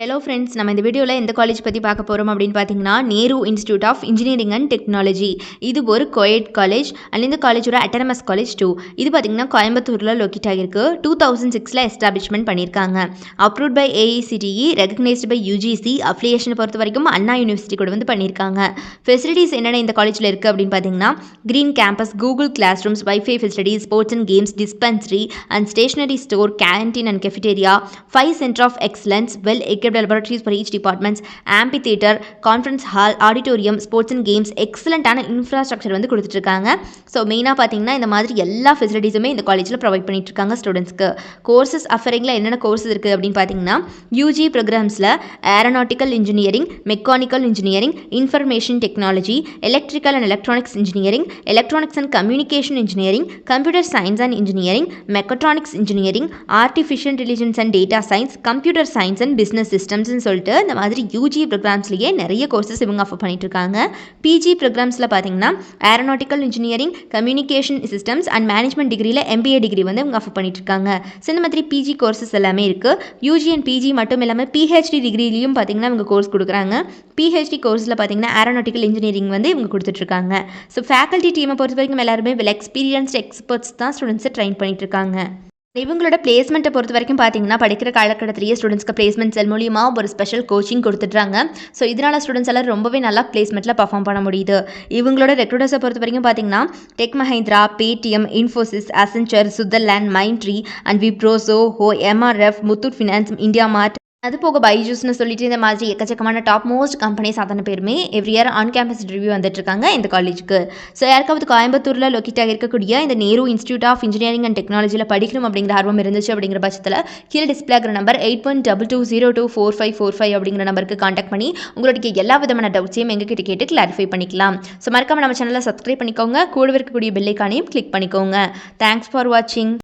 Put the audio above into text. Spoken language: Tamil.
ஹலோ ஃப்ரெண்ட்ஸ் நம்ம இந்த வீடியோவில் எந்த காலேஜ் பற்றி பார்க்க போகிறோம் அப்படின்னு பார்த்தீங்கன்னா Nehru institute of engineering and technology இது ஒரு கோயட் காலேஜ் அண்ட் இந்த காலேஜோட அட்டனமஸ் காலேஜ் டூ இது பார்த்திங்கன்னா கோயம்புத்தூரில் லொக்கேட் ஆகிருக்கு டூ தௌசண்ட் சிக்ஸில் எஸ்டாப்ளிஷ்மெண்ட் பண்ணியிருக்காங்க. Approved by AICTE recognised by UGC அஃபிலியேஷனை பொறுத்த வரைக்கும் அண்ணா யூனிவர்சிட்டி கூட வந்து பண்ணியிருக்காங்க. ஃபெசிலிட்டிஸ் என்னென்ன இந்த காலேஜில் இருக்குது அப்படின்னு பார்த்தீங்கன்னா green campus Google class rooms wifi facilities sports and games dispensary and stationery store canteen and cafeteria five centre of excellence well equipped laboratories for each departments amphitheater conference hall auditorium sports and games எக்ஸலண்ட்டான இன்ஃப்ராஸ்ட்ரக்சர் வந்து கொடுத்துட்ருக்காங்க. ஸோ மெயினாக பார்த்தீங்கன்னா இந்த மாதிரி எல்லா ஃபெசிலிட்டிஸுமே இந்த காலேஜில் ப்ரொவைட் பண்ணிட்டு இருக்காங்க ஸ்டூடெண்ட்ஸ்க்கு கோர்சஸ் அஃபரிங்கில் என்னென்ன கோர்சஸ் இருக்குது அப்படின்னு பார்த்தீங்கன்னா UG ப்ரோக்ராம்ஸில் aeronautical engineering mechanical engineering information technology electrical and electronics engineering electronics and communication engineering computer science and engineering mechatronics engineering artificial intelligence and data science computer science and business சிஸ்டம்ஸ்னு சொல்லிட்டு இந்த மாதிரி யூஜி ப்ரோக்ராம்ஸ்லேயே நிறைய கோர்சஸ் இவங்க ஆஃபர் பண்ணிட்டு இருக்காங்க. பிஜி ப்ரோக்ராம்ஸில் பார்த்தீங்கன்னா aeronautical engineering communication systems and management டிகிரியில் எம்பிஏ டிகிரி வந்து இவங்க ஆஃபர் பண்ணிட்டு இருக்காங்க. ஸோ இந்த மாதிரி பிஜி கோர்சஸ் எல்லாமே இருக்குது யூஜி அண்ட் பிஜி மட்டும் இல்லாமல் பிஹெச்டி டிகிரிலையும் பார்த்தீங்கன்னா இவங்க கோர்ஸ் கொடுக்குறாங்க. பிஹெச்டி கோர்ஸில் பார்த்தீங்கன்னா ஏரோநாட்டிக்கல் இன்ஜினியரிங் வந்து இவங்க கொடுத்துட்ருக்காங்க ஸோ ஃபேக்கல்ட்டி டீமை பொறுத்த வரைக்கும் எல்லாருமே வெல் எக்ஸ்பீரியன்ஸ்ட் எக்ஸ்பர்ட்ஸ் தான் ஸ்டூடெண்ட்ஸை ட்ரெயின் பண்ணிட்டு இருக்காங்க. இவங்களோட பிளேஸ்மெண்ட்டை பொறுத்த வரைக்கும் பார்த்தீங்கன்னா படிக்கிற காலக்கட்டத்திலேயே ஸ்டூடெண்ட்ஸ்க்கு பிளேஸ்மெண்ட் செல் மூலியமாக ஒரு ஸ்பெஷல் கோச்சிங் கொடுத்துட்றாங்க. ஸோ இதனால் ஸ்டூடெண்ட்ஸ் எல்லாம் ரொம்பவே நல்லா பிளேஸ்மெண்ட்டில் பர்ஃபார்ம் பண்ண முடியுது. இவங்களோட ரெக்ரூட்டர்ஸை பொறுத்த வரைக்கும் பார்த்தீங்கன்னா tech Mahindra Paytm Infosys Accenture Sutherland Mindtree and Wipro so ஹோ MRF Muthoot finance India mart அது போக பைஜூஸ்னு சொல்லிட்டு இந்த மாதிரி எக்கச்சக்கமான டாப் மோஸ்ட் கம்பெனிஸ் அத்தனை பேருமே every year on campus review வந்துட்டு இருக்காங்க இந்த காலேஜுக்கு ஸோ யாருக்காவது கோயம்புத்தூரில் லொக்கேட்டாக இருக்கக்கூடிய இந்த Nehru institute of engineering and டெக்னாலஜியில் படிக்கணும் அப்படிங்கிற ஆர்வம் இருந்துச்சு அப்படிங்கிற பட்சத்தில் கீழே டிஸ்பிளே ஆகிற number eight one double two zero two four five four five அப்படிங்கிற நம்பருக்கு காண்டாக்ட் பண்ணி உங்களுடைய எல்லா விதமான டவுட்ஸையும் எங்ககிட்ட கேட்டு கிளாரிஃபை பண்ணிக்கலாம். ஸோ மறக்காம நம்ம சேனலை சப்ஸ்கிரைப் பண்ணிக்கோங்க. கூட இருக்கக்கூடிய பெல்லைக்கானையும் கிளிக் பண்ணிக்கோங்க. தேங்க்ஸ் ஃபார் வாட்சிங்